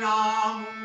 Ram